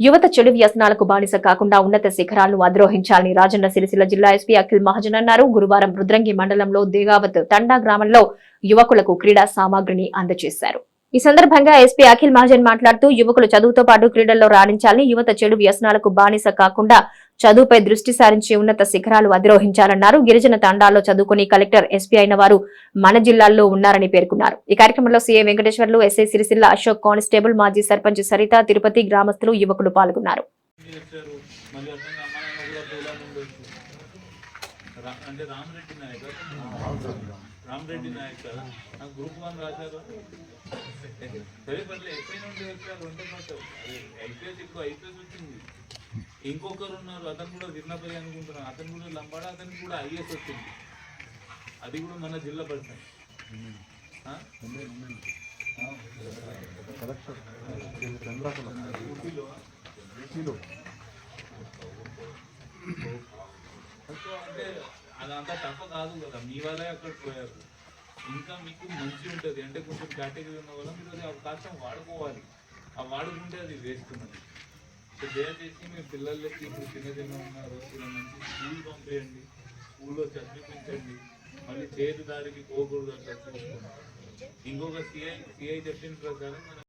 యువత చెడు వ్యసనాలకు బానిస కాకుండా ఉన్నత శిఖరాలను అధిరోహించాలని రాజన్న సిరిసిల్ల జిల్లా ఎస్పీ అఖిల్ మహాజన్ అన్నారు. గురువారం రుద్రంగి మండలంలో దేగావత్ తండా గ్రామంలో యువకులకు క్రీడా సామాగ్రిని అందజేశారు. ఈ సందర్భంగా ఎస్పీ అఖిల్ మహాజన్ మాట్లాడుతూ యువకులు చదువుతో పాటు క్రీడల్లో రాణించాలని యువత చెడు వ్యసనాలకు బానిస కాకుండా చదువుపై దృష్టి సారించి ఉన్నత శిఖరాలు అధిరోహించాలన్నారు. గిరిజన తండాల్లో చదువుకుని కలెక్టర్ ఎస్పీ అయిన వారు మన జిల్లాల్లో ఉన్నారని పేర్కొన్నారు. ఈ కార్యక్రమంలో CA Venkateswarlu SI Sircilla Ashok constable మాజీ సర్పంచ్ సరిత తిరుపతి గ్రామస్తులు యువకులు పాల్గొన్నారు. అంటే రామరెడ్డి నాయక్. రామరెడ్డి నాయక్. నాకు గ్రూప్ వన్ రాశారు. సరే ఐపీఎస్ ఎక్కువ ఐపీఎస్ వచ్చింది ఇంకొకరు ఉన్నారు అతను కూడా విన్నపరి అనుకుంటున్నాను అతను కూడా లంబాడ అతనికి కూడా ఐఎస్ వచ్చింది అది కూడా మన జిల్లా పర్సన్ సో అంటే అదంతా తప్ప కాదు కదా. మీ వాళ్ళే అక్కడ పోయారు. ఇంకా మీకు మంచి ఉంటుంది. అంటే కొంచెం కేటగిరీ ఉన్న వల్ల మీరు అది అవకాశం వాడుకోవాలి. ఆ వాడుకుంటే అది వేస్ట్ ఉన్నది. సో దయచేసి మీ పిల్లలకి ఇప్పుడు చిన్న చిన్న ఉన్నారు ఇలా మంచి స్కూల్ పంపేయండి. స్కూల్లో చదివిపించండి. మళ్ళీ చేతి దారికి పోకూడదు అట్లా చూసుకోండి. ఇంకొక సిఐ సిఐ చెప్పిన ప్రకారం